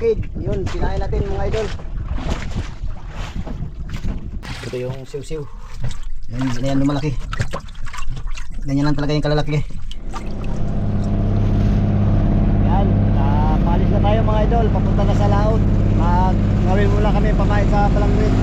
bukid. Yun, kinain natin mga idol. Ito yung siw-siw. Yan, yan lumalaki. Ganyan lang talaga yung kalalaki. Yan, napalis na tayo mga idol. Papunta na sa laot. Mag ngawin muna kami pamain sa Palangwit.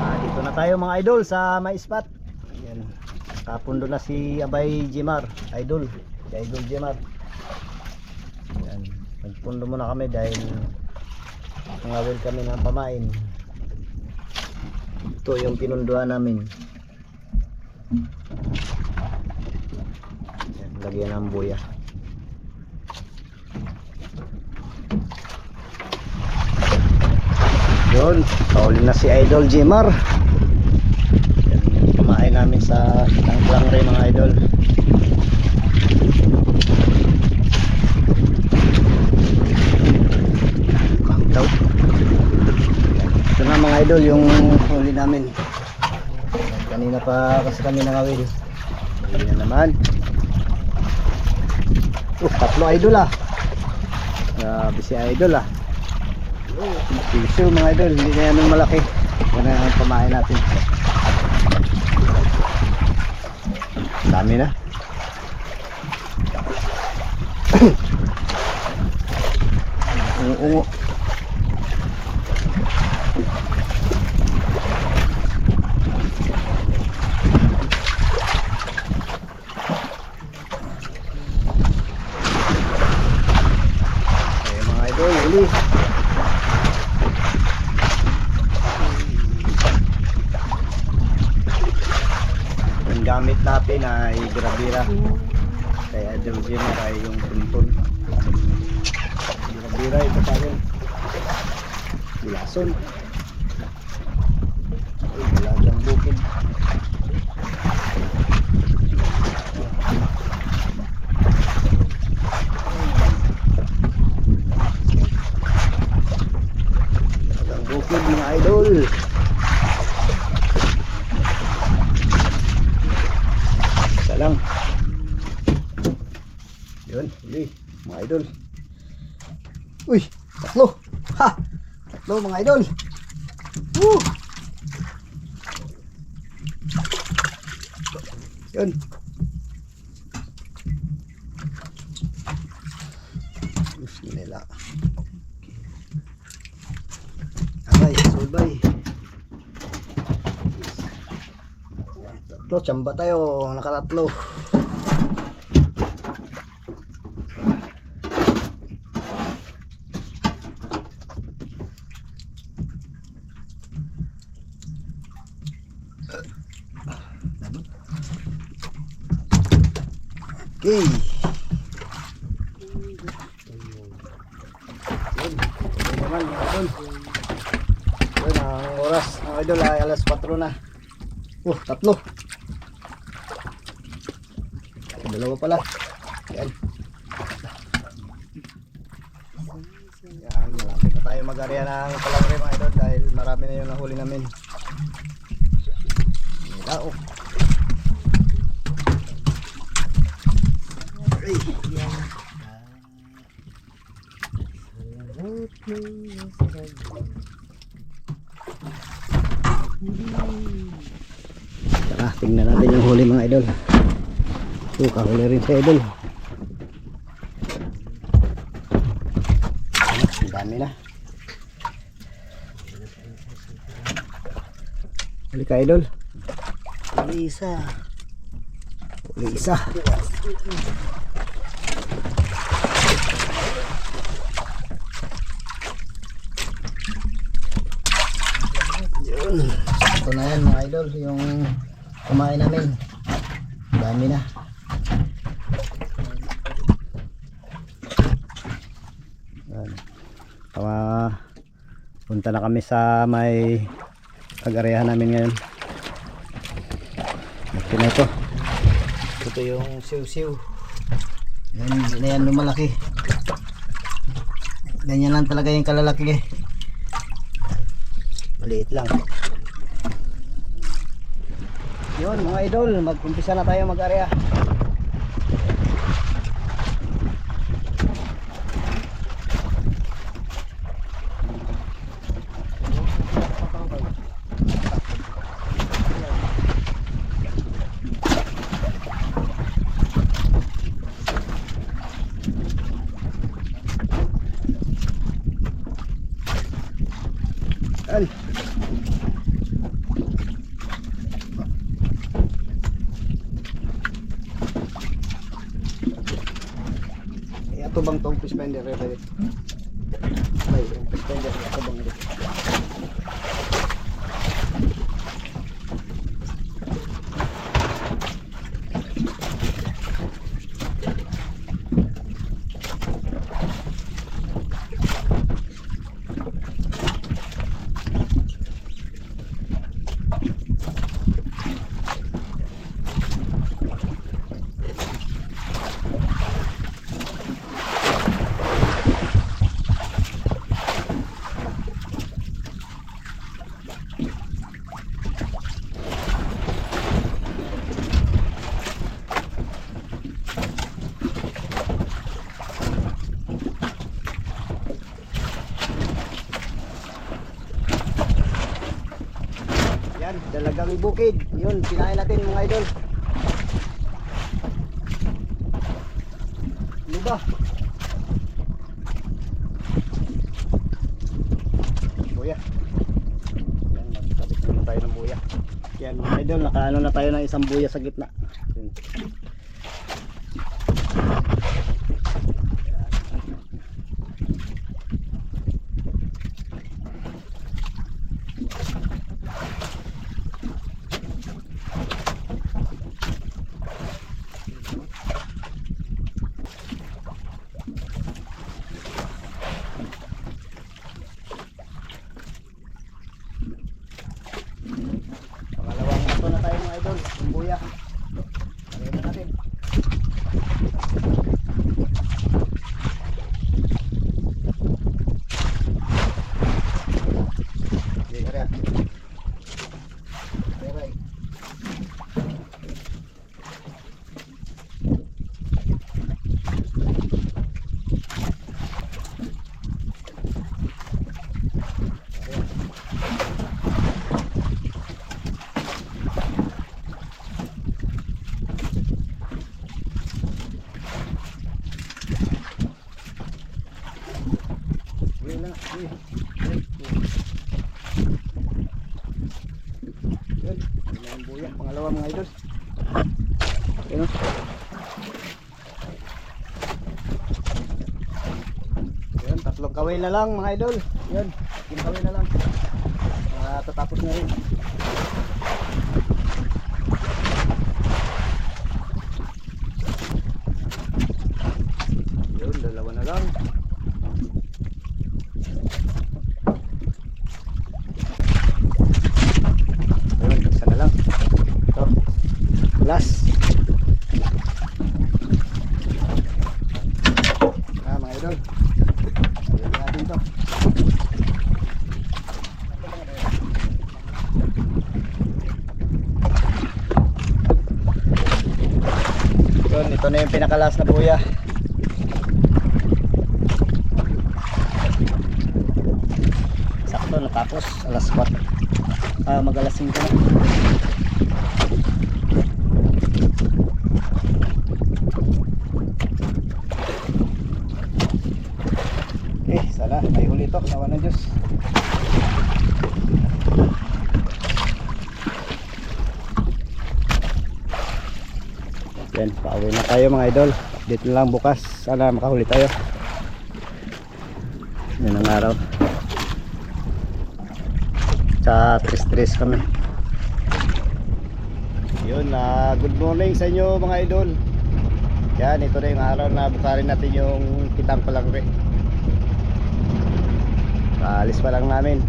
Ah, dito na tayo mga idol sa may spot. Yan. Kapundo na si Abay Jimar, idol. Si Idol Jimar. Yan. Nagpundo muna kami dahil nangawil kami ng pamain. Ito yung pinunduan namin. Yan, lagyan ng buya. Yun, kauli na si Idol Jimar. Sa tangklang rin mga idol. Daw. Ito na mga idol yung huli namin. Kanina pa kasi kami nangawil. Huli na naman. Uh, tatlo idol ah. Grabe si idol ah. Piso mga idol, hindi na yan malaki. Yan ang pamain natin. Dami na. Ungo, ungo. Ayan mga idol, huli. Yung gamit natin ay grabira. Kaya Delgin ay yung tuntun. Grabira ito pa rin. Bilason. Ay, Dalagang bukid. Dalagang bukid mga idol. Isa lang. Yun, huli. Mga idol. Uy, tatlo. Ha! Tatlo mga idol. Woo! Yun. Gusto nila. Abay, sulbay. Tatlo, tsamba tayo. Nakatatlo. Okay. Idol. Yun, ang oras, mga idol, ay alas 4 na. Oh, tatlo. Dalawa pala. Yan. Yan, malapit na tayo mag-area ng palangre mga idol dahil marami na yung nahuli namin. Yan, oh. Ay, Tara, tingnan natin yung huli mga idol. So, kahuli rin sa idol. Ang dami na. Huli ka idol. Huli isa. Huli isa. Yun. Ito na yan mga idol, yung kumain namin. Dami na. Tama, punta na kami sa may pag-areahan namin ngayon. Ito na ito. Ito yung siw-siw. Yan, hindi na yan lumalaki. Ganyan lang talaga yung kalalaki. Eh. Maliit lang yun mga idol mag-umpisa na tayo mag-area spendere per Yan, dalagang bukid. Yun, sinain natin mga idol. Ano ba? Buya. Yan, magkabit naman tayo ng buya. Yan mga idol, nakaano na tayo ng isang buya sa gitna. Pangalawang ito na tayo mga idol, yung buya. Lagyan na natin. Sige, kaya. Kaya, kaya. Uwi na, uwi. Yun, buya. Pangalawa mga idol. Yun o. Yun, tatlong kaway na lang mga idol. Yun, yung kaway na lang. Ah, tatapos na rin. Yun, dalawa na lang. Ayun, isa na lang. Ito. Last. Ah, mga idol. Ayun natin to. Yun, ito na yung buya. Sakto natapos alas 4. Ah, mag alas 5 na. Eh, sana may huli to, nawa ng Diyos. Yan, pauwi na tayo mga idol. Update lang bukas. Sana makahuli tayo. Yan ang araw. Sa tris-tris kami. Yun, ah, good morning sa inyo mga idol. Yan, ito na yung araw na bukarin natin yung kitang palangre. Kaalis pa lang namin.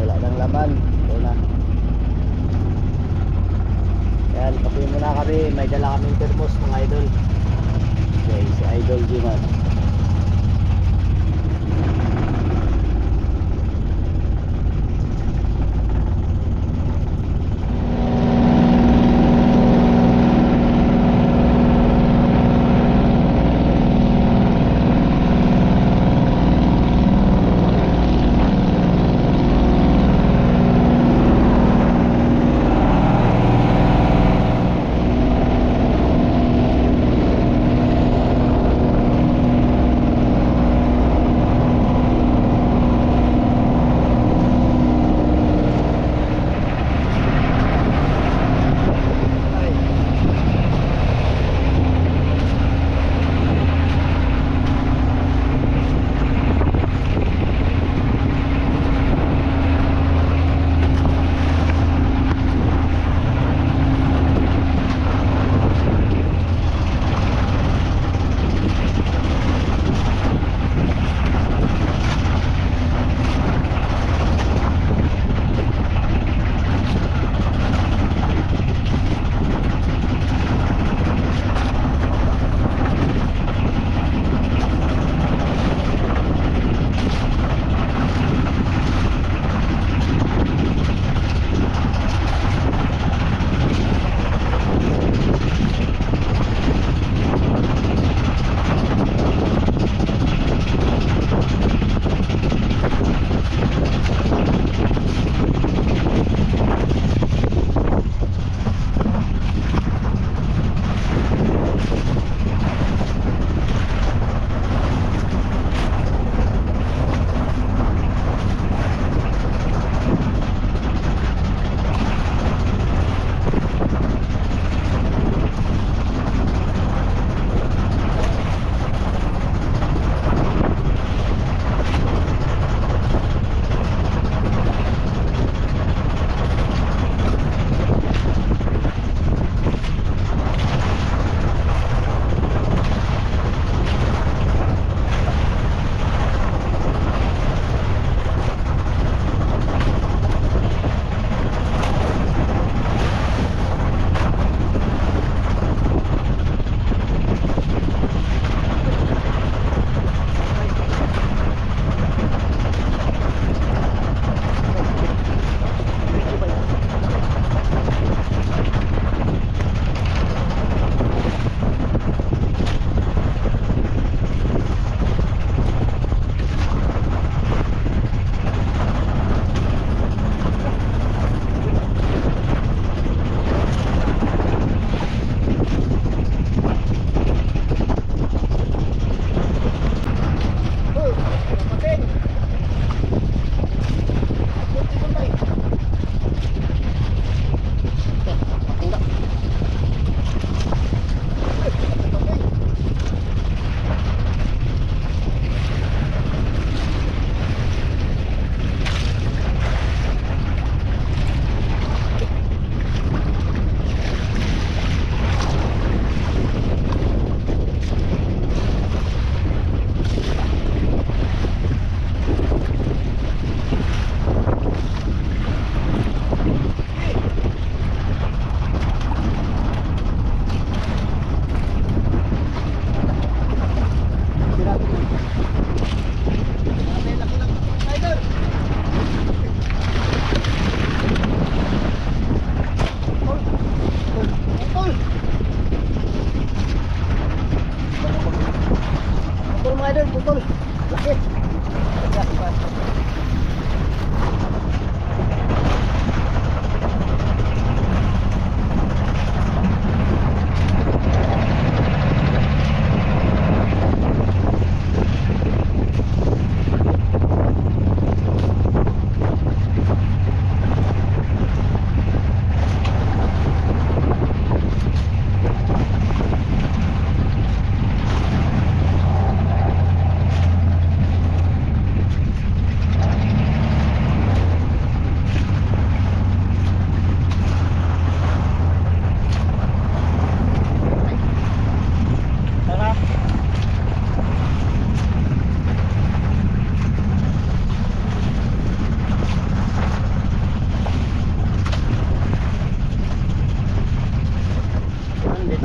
Wala nang laman. Ito na. Yan, kape muna kami. May dala kaming thermos mga idol. Okay, si Idol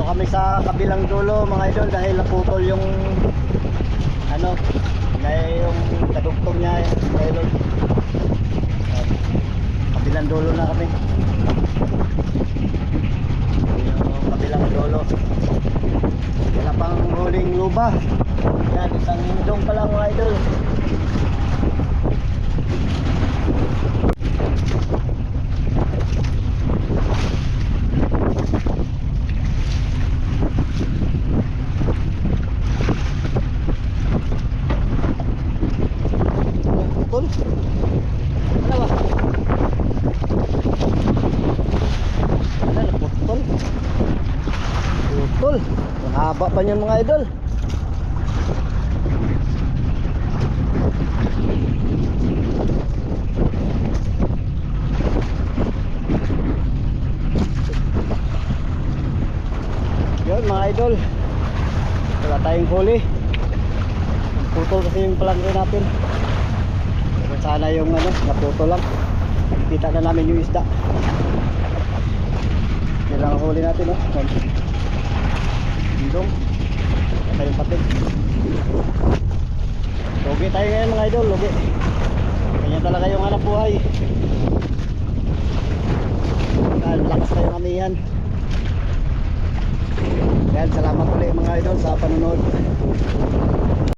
Kami sa kabilang dulo mga idol dahil naputol yung ano, may yung kadugtong niya mga idol. Kabilang dulo na kami. Yung kabilang dulo. Wala pang huling luba. Yan, isang indong pa lang mga idol. Putol. Ano ba? Ano, putol. Putol. Ang haba pa niyan mga idol. Yun mga idol. Wala tayong huli. Putol kasi yung palangre natin. Pero sana yung ano, naputol lang. Kita na namin yung isda. Yan lang ang huli natin, no? Indong. Yan tayong patik. Lugi tayo ngayon mga idol, lugi. Ganyan talaga yung hanap buhay. Yan, lakas tayo kamihan. Yan, salamat ulit mga idol sa panonood.